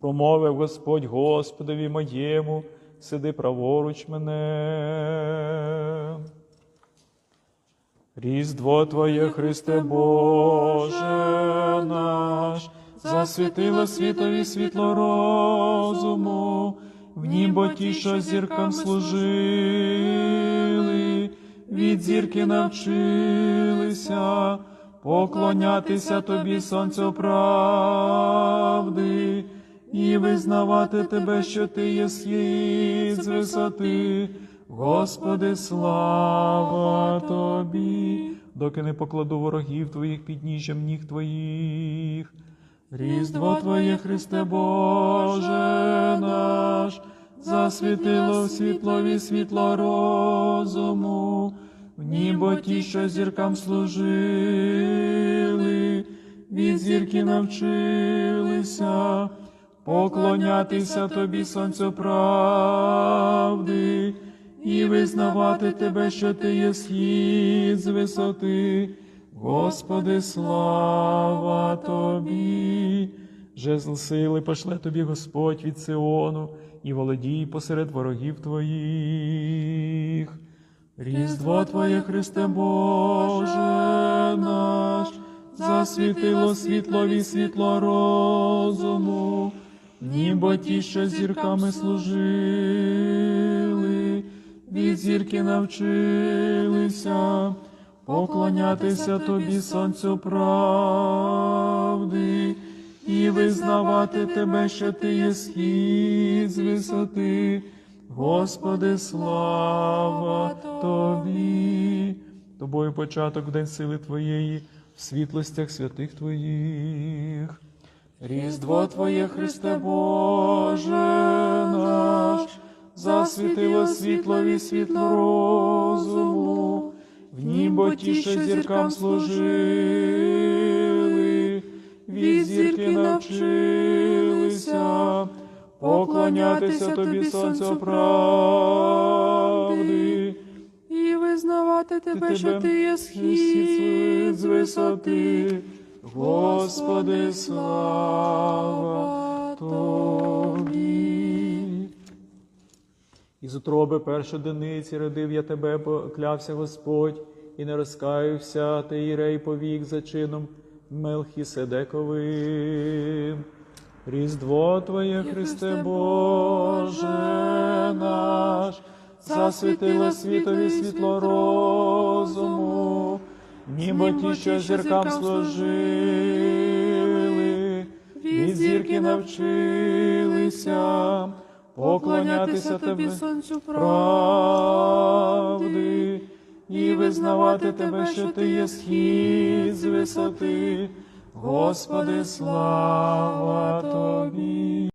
Промовив Господь Господові моєму, сиди праворуч мене. Різдво Твоє, Христе Боже наш, засвітило світові світло розуму, в нібо ті, що зіркам служили, від зірки навчилися поклонятися Тобі, Сонцю правди, і визнавати Тебе, що Ти є схід з висоти. Господи, слава Тобі, доки не покладу ворогів Твоїх під ніжжям ніг Твоїх. Різдво Твоє, Христе Боже наш, засвітило в світлові світло розуму, в нібо ті, що зіркам служили, від зірки навчилися поклонятися Тобі, Сонцю правди, і визнавати Тебе, що Ти є схід з висоти. Господи, слава Тобі, жезл сили пошле Тобі Господь від Сиону, і володій посеред ворогів Твоїх. Різдво Твоє, Христе Боже наш, засвітило світлові світло розуму, нібо ті, що зірками служили, від зірки навчилися поклонятися Тобі, Сонцю правди, і визнавати Тебе, що Ти є схід з висоти. Господи, слава Тобі, Тобою початок день сили Твоєї, в світлостях святих Твоїх. Різдво Твоє, Христе Боже наш, засвітило світлові світло розуму, в нібо ті, що зіркам служили, від зірки навчилися. Поклонятися Тобі, Сонцю правди, і визнавати тебе, що ти є схід з висоти. Господи, слава Тобі. Із утроби першої диниці родив я тебе, поклявся Господь, і не розкаявся ти єрей повік за чином Мелхіседековим. Різдво Твоє, Христе Боже наш, засвітило світові світло розуму, ніби ті, що зіркам служили, від зірки навчилися поклонятися Тобі, сонцю правди, і визнавати Тебе, що Ти є схід з висоти. Господи, слава Тобі.